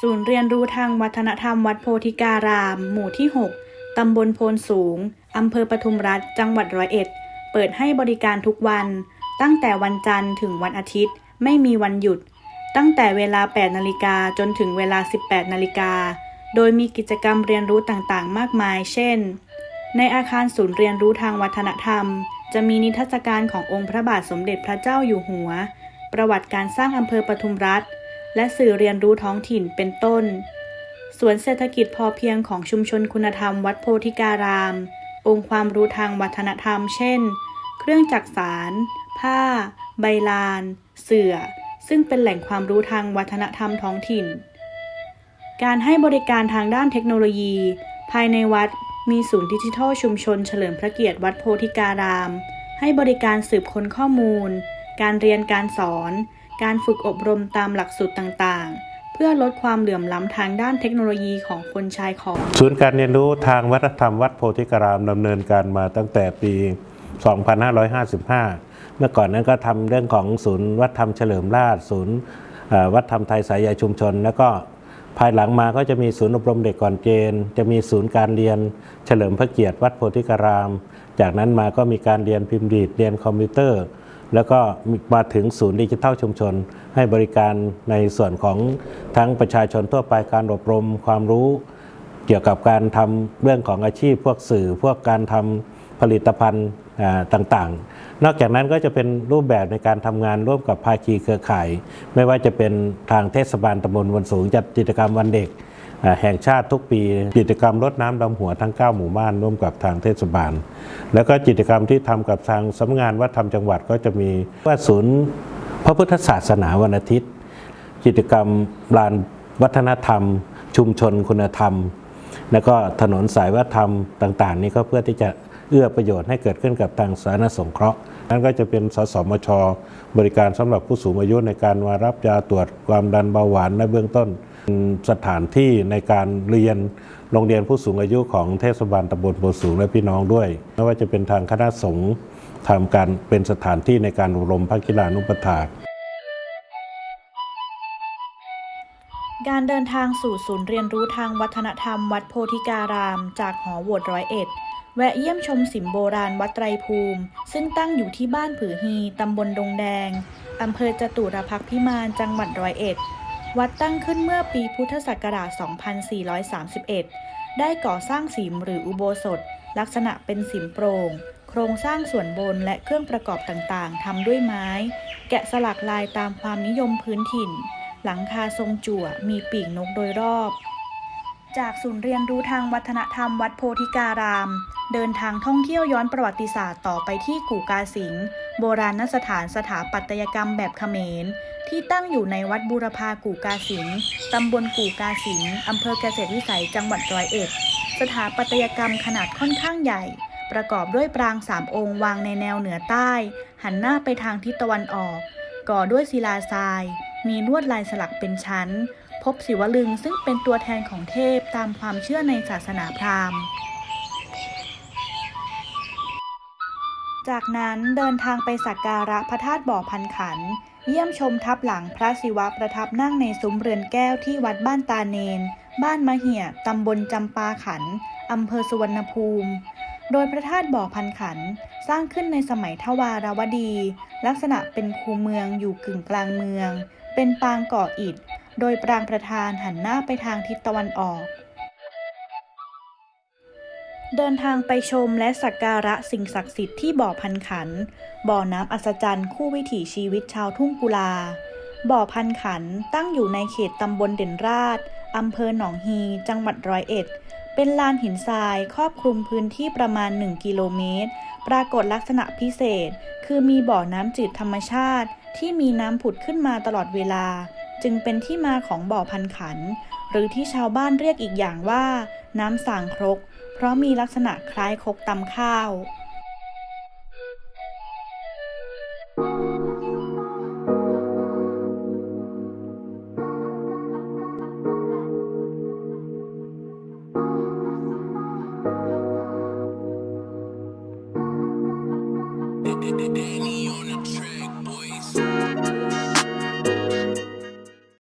ศูนย์เรียนรู้ทางวัฒนธรรมวัดโพธิการาม หมู่ที่ 6 ตำบลโพนสูง อำเภอปทุมรัฐ จังหวัดร้อยเอ็ด เปิดให้บริการทุกวัน ตั้งแต่วันจันทร์ถึงวันอาทิตย์ ไม่มีวันหยุด ตั้งแต่เวลา 8 นาฬิกาจนถึงเวลา 18 นาฬิกา โดยมีกิจกรรมเรียนรู้ต่างๆ มากมาย เช่น ในอาคารศูนย์เรียนรู้ทางวัฒนธรรม จะมีนิทรรศการขององค์พระบาทสมเด็จพระเจ้าอยู่หัว ประวัติการสร้างอำเภอปทุมรัฐ และสื่อเรียนรู้ท้องถิ่น เป็นต้น สวนเศรษฐกิจพอเพียงของชุมชนคุณธรรมวัดโพธิการาม องค์ความรู้ทางวัฒนธรรม เช่น เครื่องจักสาร ผ้า ใบลาน เสื่อ ซึ่งเป็นแหล่งความรู้ทางวัฒนธรรมท้องถิ่น การให้บริการทางด้านเทคโนโลยี ภายในวัดมีศูนย์ดิจิทัลชุมชนเฉลิมพระเกียรติวัดโพธิการาม ให้บริการสืบค้นข้อมูล การเรียนการสอน การฝึกอบรมตามหลักสูตรต่างๆ เพื่อลดความเหลื่อมล้ำทางด้านเทคโนโลยีของคนชายขอบศูนย์การเรียนรู้ทางวัฒนธรรมวัดโพธิการามดำเนินการมาตั้งแต่ปี 2555 เมื่อก่อนนั้นก็ทำเรื่องของศูนย์วัฒนธรรมเฉลิมราชศูนย์วัฒนธรรมไทยสายใยชุมชน แล้วก็ภายหลังมาก็จะมีศูนย์อบรมเด็กก่อนเกณฑ์ จะมีศูนย์การเรียนเฉลิมพระเกียรติวัดโพธิการาม จากนั้นมาก็มีการเรียนพิมพ์ดีดเรียนคอมพิวเตอร์ แล้วก็มาถึงศูนย์ดิจิทัลชุมชน ให้บริการในส่วนของทั้งประชาชนทั่วไปการอบรมความรู้ เกี่ยวกับการทำเรื่องของอาชีพพวกสื่อ พวกการทำผลิตภัณฑ์ต่างๆ นอกจากนั้นก็จะเป็นรูปแบบในการทำงานร่วมกับภาคีเครือข่าย ไม่ว่าจะเป็นทางเทศบาลตำบลวันสูงจัดกิจกรรมวันเด็ก แห่งชาติทุกปี กิจกรรมรดน้ำดำหัวทั้ง 9 หมู่บ้านร่วมกับทางเทศบาล แล้วก็กิจกรรมที่ทำกับทางสำนักงานวัฒนธรรมจังหวัดก็จะมีว่าศูนย์พระพุทธศาสนาวันอาทิตย์ กิจกรรมลานวัฒนธรรม ชุมชนคุณธรรม แล้วก็ถนนสายวัฒนธรรมต่าง ๆ นี่ก็เพื่อที่จะเอื้อประโยชน์ให้เกิดขึ้นกับทางสาธารณสงเคราะห์ นั่นก็จะเป็นสสมช บริการสำหรับผู้สูงอายุในการมารับยาตรวจความดันเบาหวานในเบื้องต้น สถานที่ในการเรียนโรงเรียนผู้สูงอายุของเทศบาลตำบลโพสูงและพี่น้องด้วย ไม่ว่าจะเป็นทางคณะสงฆ์ทำการเป็นสถานที่ในการอบรมพระกีฬานุปถากการเดินทางสู่ศูนย์เรียนรู้ทางวัฒนธรรม วัดโพธิการาม จากหอโหวตร้อยเอ็ดแวะเยี่ยมชมสิมโบราณวัดไตรภูมิ ซึ่งตั้งอยู่ที่บ้านผือฮี ตำบลดงแดง อำเภอจตุรพักพิมาน จังหวัดร้อยเอ็ด วัดตั้งขึ้นเมื่อปีพุทธศักราช 2431 ได้ก่อสร้างสิมหรืออุโบสถ ลักษณะเป็นสิมโปร่ง โครงสร้างส่วนบนและเครื่องประกอบต่างๆทำด้วยไม้ แกะสลักลายตามความนิยมพื้นถิ่น หลังคาทรงจั่วมีปีกนกโดยรอบ จากศูนย์เรียนรู้ทางวัฒนธรรมวัดโพธิการาม เดินทางท่องเที่ยวย้อนประวัติศาสตร์ต่อไปที่กู่กาสิงห์โบราณสถานสถาปัตยกรรมแบบเขมร ที่ตั้งอยู่ในวัดบูรพากู่กาสิงตำบลกู่กาสิงอำเภอเกษตรวิสัยจังหวัดร้อยเอ็ด สถาปัตยกรรมขนาดค่อนข้างใหญ่ ประกอบด้วยปรางสามองค์วางในแนวเหนือใต้ หันหน้าไปทางทิศตะวันออก ก่อด้วยศิลาทราย มีลวดลายสลักเป็นชั้น พบศิวลึงซึ่งเป็นตัวแทนของเทพตามความเชื่อในศาสนาพราหมณ์จากนั้นเดินทางไปสักการะพระธาตุบ่อพันขัน เยี่ยมชมทับหลังพระศิวะประทับนั่งในซุ้มเรือนแก้วที่วัดบ้านตาเนน บ้านมะเหี่ยตำบลจำปาขัน อำเภอสุวรรณภูมิ โดยพระธาตุบ่อพันขัน สร้างขึ้นในสมัยทวารวดี ลักษณะเป็นคูเมืองอยู่กึ่งกลางเมือง เป็นปางก่ออิฐ โดยปรางประธานหันหน้าไปทางทิศตะวันออก เดินทางไปชมและสักการะสิ่งศักดิ์สิทธิ์ที่บ่อพันขัน บ่อน้ำอัศจรรย์คู่วิถีชีวิตชาวทุ่งกุลา บ่อพันขันตั้งอยู่ในเขตตำบลเด่นราชอำเภอหนองฮี จังหวัดร้อยเอ็ด เป็นลานหินทรายครอบคลุมพื้นที่ประมาณ 1 กิโลเมตร ปรากฏลักษณะพิเศษ คือมีบ่อน้ำจืดธรรมชาติ ที่มีน้ำผุดขึ้นมาตลอดเวลา จึงเป็นที่มาของบ่อพันขัน หรือที่ชาวบ้านเรียกอีกอย่างว่า น้ำสางครก เพราะมีลักษณะคล้ายคกตำข้าว Danny on the track.